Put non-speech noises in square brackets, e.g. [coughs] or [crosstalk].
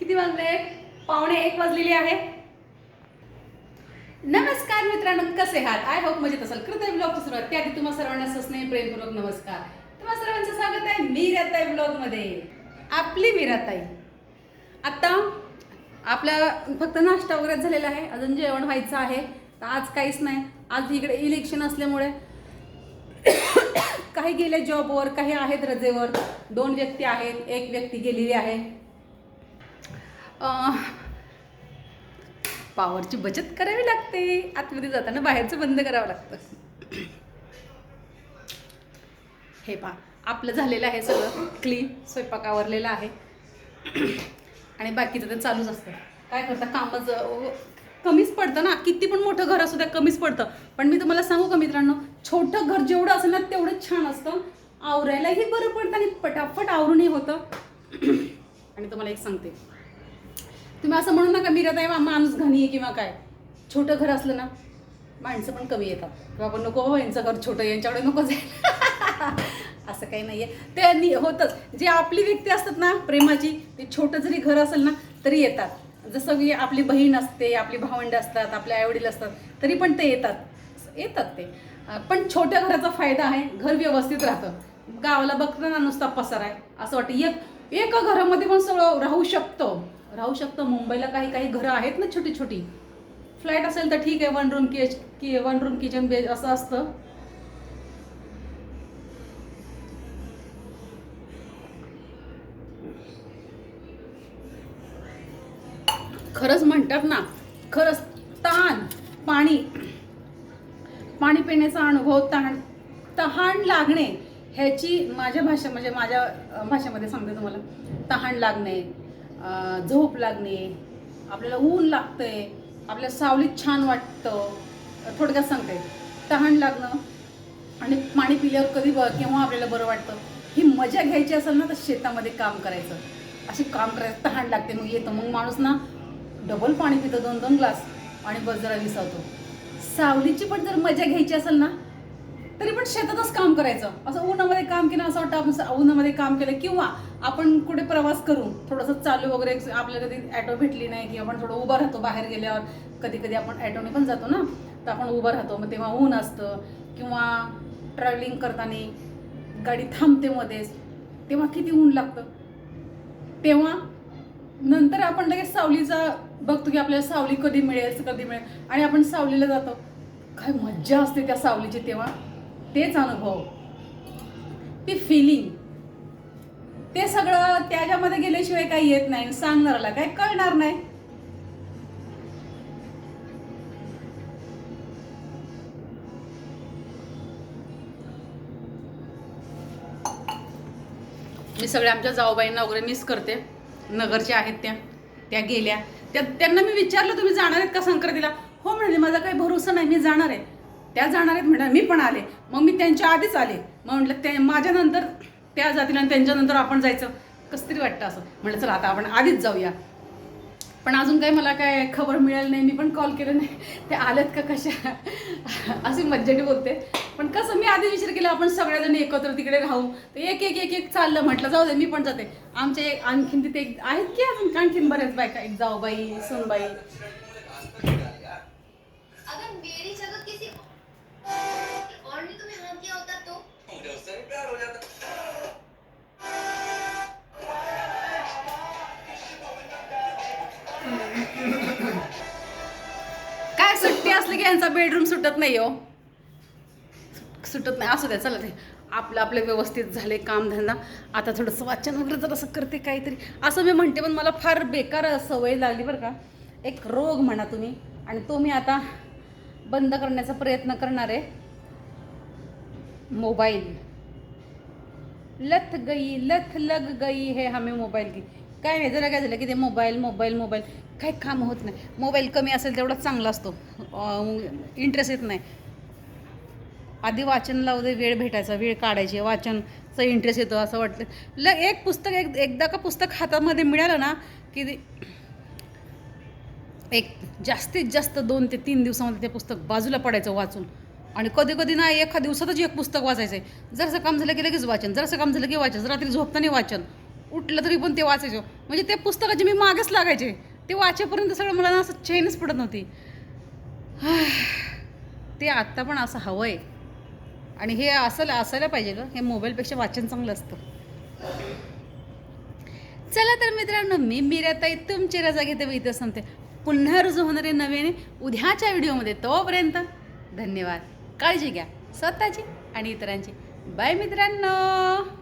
किती वाजले? पावणे एक वाजलेली आहे. नमस्कार मित्रांनो कसे आहात? आय होप मजेत असाल. कृतय ब्लॉग सुरुवात. त्याआधी तुम्हा सर्वांना सस्नेही प्रेमपूर्वक नमस्कार. तुम्हा सर्वांचं स्वागत आहे मीराताई ब्लॉगमध्ये आपली मीराताई. आता आपला फक्त नाश्ता वगैरे झालेला आहे. अजून जेवण व्हायचं आहे. तर आज काहीच नाही. आज इकडे इलेक्शन असल्यामुळे [coughs] काही गेले जॉबवर काही आहेत रजेवर. दोन व्यक्ती आहेत. एक व्यक्ती गेलेली आहे. पावरची बचत करावी लागते. आतमध्ये जाताना बाहेरचं बंद करावं लागतं. हे पहा आपलं झालेलं आहे सगळं. क्लीन स्वयंपाक आवरलेला आहे. आणि बाकीचं तर चालूच असतं. काय करता कामच कमीच पडतं ना. किती पण मोठं घर असू द्या कमीच पडतं. पण मी तुम्हाला सांगू का मित्रांनो छोटं घर जेवढं असेल ना तेवढंच छान असतं. आवरायलाही बरं पडतं आणि पटापट आवरूनही होतं. [clears throat] आणि तुम्हाला एक सांगते. तुम्ही असं म्हणू नका मी आहे माणूस घाणी आहे किंवा काय? छोटं घर असलं ना माणसं पण कमी येतात. किंवा आपण नको बाबा यांचं घर छोटं यांच्याकडे नको जायला [laughs] असं काही नाही आहे ते होतंच. जे आपली व्यक्ती असतात ना प्रेमाची ते छोटं जरी घर असेल ना तरी येतात. जसं की आपली बहीण असते आपली भावंड असतात आपले आईवडील असतात तरी पण ते येतात. येतात ते. पण छोट्या घराचा फायदा आहे घर व्यवस्थित राहतं. गावाला बघताना नुसता पसार आहे. असं वाटतं एक एका घरामध्ये पण सगळं राहू शकतो. राहू शकतं. मुंबईला काही काही घरं आहेत ना छोटी छोटी. फ्लॅट असेल तर ठीक आहे वन रूम किच की वन रूम किचन बे असं असतं. खरंच म्हणतात ना खरंच ताण पाणी. पाणी पिण्याचा अनुभव तहान तहान लागणे ह्याची माझ्या भाषा म्हणजे माझ्या भाषेमध्ये सांगते तुम्हाला. तहान लागणे झोप लागणे आपल्याला ऊन लागतंय आपल्या सावलीत छान वाटतं थोडक्यात सांगते. तहान लागणं आणि पाणी पिल्यावर कधी ब केव्हा आपल्याला बरं वाटतं ही मजा घ्यायची असेल ना तर शेतामध्ये काम करायचं. असे काम करायचं तहान लागते. मग येतं मग माणूस ना डबल पाणी पितो दोन दोन ग्लास आणि बस जरा विसावतो. सावलीची पण जर मजा घ्यायची असेल ना तरी पण शेतातच काम करायचं. असं उन्हामध्ये काम केलं असं वाटतं आपण उन्हामध्ये काम केलं किंवा आपण कुठे प्रवास करू? थोडंसं चालू वगैरे आपल्याला कधी ॲटो भेटली नाही की आपण थोडं उभं राहतो बाहेर गेल्यावर कधी कधी आपण ॲटोने पण जातो ना? तर आपण उभं राहतो मग तेव्हा ऊन असतं किंवा ट्रॅव्हलिंग करताना गाडी थांबते मध्येच तेव्हा किती ऊन लागतं? तेव्हा नंतर आपण लगेच सावलीचा बघतो की आपल्याला सावली कधी मिळेल कधी मिळेल आणि आपण सावलीला जातो. काय मज्जा असते त्या सावलीची तेव्हा. तेच अनुभव. ती फिलिंग ते सगळं त्याच्यामध्ये गेल्याशिवाय काही येत नाही. सांगणाराला काय कळणार नाही. मी सगळ्या आमच्या जाऊबाईंना वगैरे मिस करते. नगरच्या आहेत त्या. त्या गेल्या. त्या त्यांना मी विचारलं तुम्ही जाणार आहेत का संक्रांतीला? हो म्हणाले माझा काही भरोसा नाही. मी जाणार आहे. त्या जाणार आहेत म्हणाले. मी पण आले. मग मी त्यांच्या आधीच आले. मग म्हटलं ते माझ्यानंतर त्या जातील आणि त्यांच्यानंतर आपण जायचं. कसं तरी वाटतं असं. म्हटलं चला आता आपण आधीच जाऊया. पण अजून काही मला काय खबर मिळाली नाही मी पण कॉल केलं नाही. ते आलेत का कशा? अशी मज्जेने बोलते. पण कसं मी आधी विचार केला आपण सगळ्याजणी एकत्र तिकडे राहू. तर एक एक एक एक चाललं. म्हटलं जाऊ दे मी पण जाते. आमचे एक आणखीन तिथे एक आहेत की अजून? आणखीन बऱ्याच बायका एक जाऊबाई सोनबाई. असलं की यांचा बेडरूम सुटत नाही हो. सुटत नाही. असू द्या चला ते. आपलं आपलं व्यवस्थित झाले कामधंदा. आता थोडंसं वाचन वगैरे जर असं करते काहीतरी. असं मी म्हणते पण मला फार बेकार सवय लागली बरं का. एक रोग म्हणा तुम्ही. आणि तो मी आता बंद करण्याचा प्रयत्न करणार आहे. मोबाईल. लथ गई लथ लग गई है हमें मोबाईल की. काय नाही जरा काय झालं की ते मोबाईल मोबाईल मोबाईल काही काम होत नाही. मोबाईल कमी असेल तेवढाच चांगला असतो. इंटरेस्ट येत नाही. आधी वाचन लावू दे वेळ भेटायचा वेळ काढायची. वाचनचा इंटरेस्ट येतो असं वाटतं. ल एक पुस्तक एक एकदा का पुस्तक हातामध्ये मिळालं ना की ते एक जास्तीत जास्त दोन ते तीन दिवसामध्ये ते पुस्तक बाजूला पडायचं वाचून. आणि कधी कधी ना एका दिवसातच एक पुस्तक वाचायचं आहे जरसं काम झालं की लगेच वाचन. जरसं काम झालं की वाचन. रात्री झोपताना वाचन. उठलं तरी पण ते वाचायचो. म्हणजे ते पुस्तकाचे मी मागेच लागायचे ते वाचेपर्यंत सगळं मला ना असं चैनच पडत नव्हती. [sighs] ते आत्ता पण असं हवं आहे आणि हे असं असायला पाहिजे ग. हे मोबाईलपेक्षा वाचन चांगलं असतं. चला तर मित्रांनो मी मीराताई तुमची रजा घेते मी इथं सांगते पुन्हा रुजू होणारे नव्याने उद्याच्या व्हिडिओमध्ये तोपर्यंत धन्यवाद. काळजी घ्या. स्वतःची आणि इतरांची. बाय मित्रांनो!